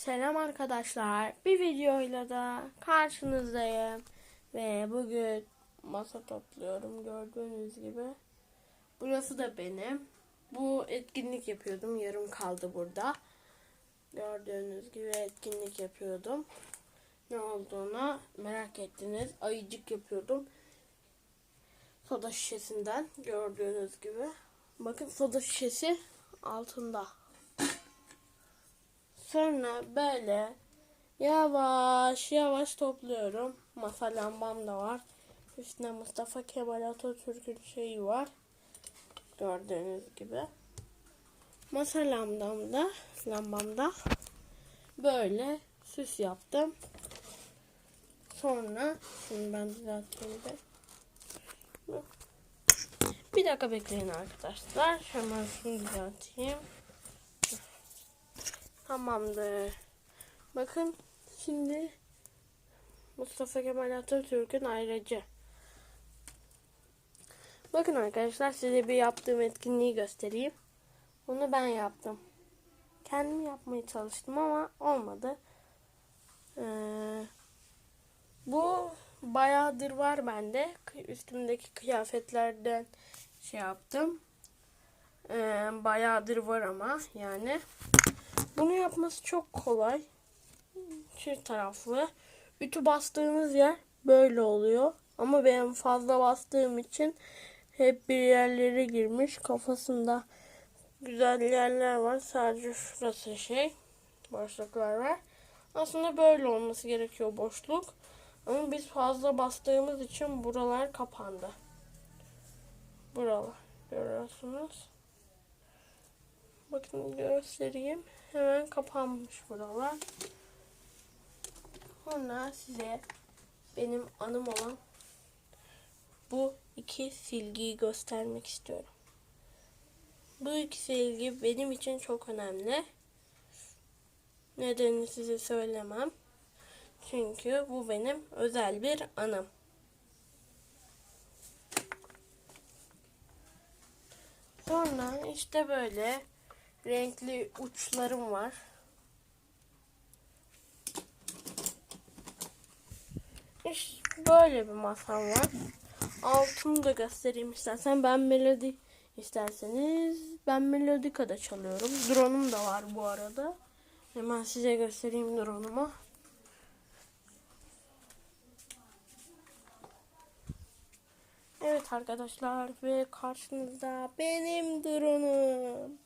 Selam arkadaşlar. Bir videoyla da karşınızdayım. Ve bugün masa topluyorum gördüğünüz gibi. Burası da benim. Bu etkinlik yapıyordum. Yarım kaldı burada. Gördüğünüz gibi etkinlik yapıyordum. Ne olduğunu merak ettiniz. Ayıcık yapıyordum. Soda şişesinden gördüğünüz gibi. Bakın soda şişesi altında. Sonra böyle yavaş yavaş topluyorum. Masa lambam da var. Üstüne Mustafa Kemal Atatürk'ün şeyi var. Gördüğünüz gibi. Masa lambamda, lambamda böyle süs yaptım. Sonra şimdi ben düzelteyim de. Bir dakika bekleyin arkadaşlar. Hemen şunu düzelteyim. Tamamdır. Bakın şimdi Mustafa Kemal Atatürk'ün ayracı. Bakın arkadaşlar size bir yaptığım etkinliği göstereyim. Bunu ben yaptım. Kendim yapmaya çalıştım ama olmadı. Ee, bu bayağıdır var bende. Üstümdeki kıyafetlerden şey yaptım. Ee, bayağıdır var ama yani. Bunu yapması çok kolay. Çift taraflı. Ütü bastığınız yer böyle oluyor. Ama benim fazla bastığım için hep bir yerlere girmiş. Kafasında güzel yerler var. Sadece şurası şey. Boşluklar var. Aslında böyle olması gerekiyor boşluk. Ama biz fazla bastığımız için buralar kapandı. Buralar görüyorsunuz. Bakın göstereyim. Hemen kapanmış buralar. Sonra size benim anım olan bu iki silgiyi göstermek istiyorum. Bu iki silgi benim için çok önemli. Nedenini size söylemem. Çünkü bu benim özel bir anım. Sonra işte böyle renkli uçlarım var. İşte böyle bir masam var. Altını da göstereyim istersen. Ben melodi isterseniz ben melodika da çalıyorum. Drone'um da var bu arada. Hemen size göstereyim drone'umu. Evet arkadaşlar ve karşınızda benim drone'um.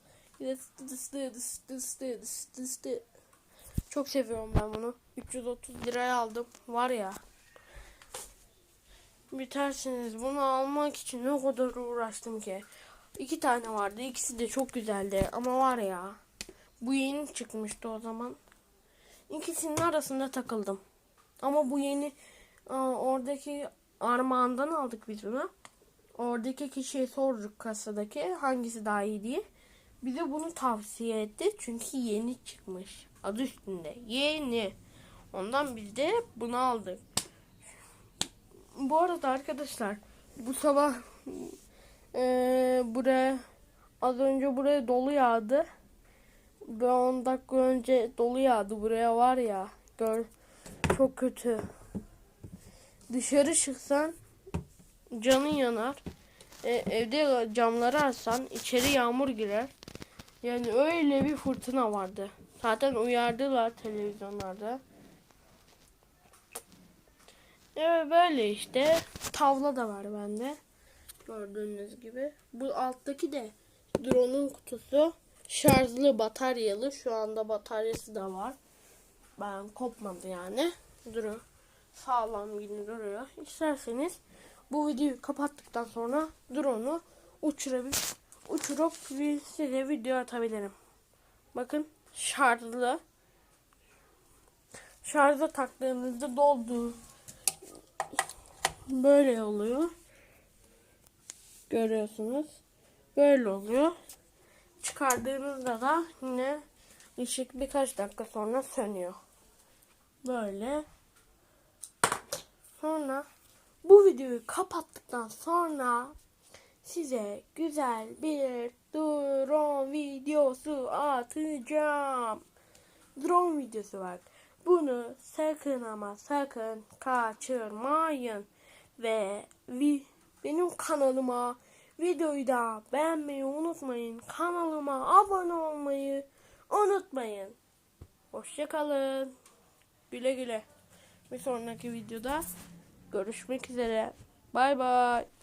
Çok seviyorum ben bunu. 330 liraya aldım. Var ya. Bitersiniz. Bunu almak için ne kadar uğraştım ki. İki tane vardı. İkisi de çok güzeldi. Ama var ya. Bu yeni çıkmıştı o zaman. İkisinin arasında takıldım. Ama bu yeni oradaki armağandan aldık biz bunu. Oradaki kişiye sorduk kasadaki hangisi daha iyi diye. Bize bunu tavsiye etti çünkü yeni çıkmış. Adı üstünde. Yeni. Ondan biz de bunu aldık. Bu arada arkadaşlar bu sabah e, buraya az önce buraya dolu yağdı. Ve 10 dakika önce dolu yağdı buraya var ya. Gör çok kötü. Dışarı çıksan canın yanar. E, evde camları açsan içeri yağmur girer. Yani öyle bir fırtına vardı. Zaten uyardılar televizyonlarda. Evet böyle işte. Tavla da var bende. Gördüğünüz gibi. Bu alttaki de drone'un kutusu. Şarjlı bataryalı. Şu anda bataryası da var. Ben kopmadı yani. Duruyor. Sağlam gibi duruyor. İsterseniz bu videoyu kapattıktan sonra drone'u uçurabilir uçurup size video atabilirim. Bakın şarjlı. Şarja taktığınızda doldu. Böyle oluyor. Görüyorsunuz. Böyle oluyor. Çıkardığınızda da yine ışık birkaç dakika sonra sönüyor. Böyle. Sonra bu videoyu kapattıktan sonra size güzel bir drone videosu atacağım. drone videosu var. Bunu sakın ama sakın kaçırmayın. Ve vi, benim kanalıma videoyu da beğenmeyi unutmayın. Kanalıma abone olmayı unutmayın. Hoşçakalın. Güle güle. Bir sonraki videoda görüşmek üzere. Bay bay.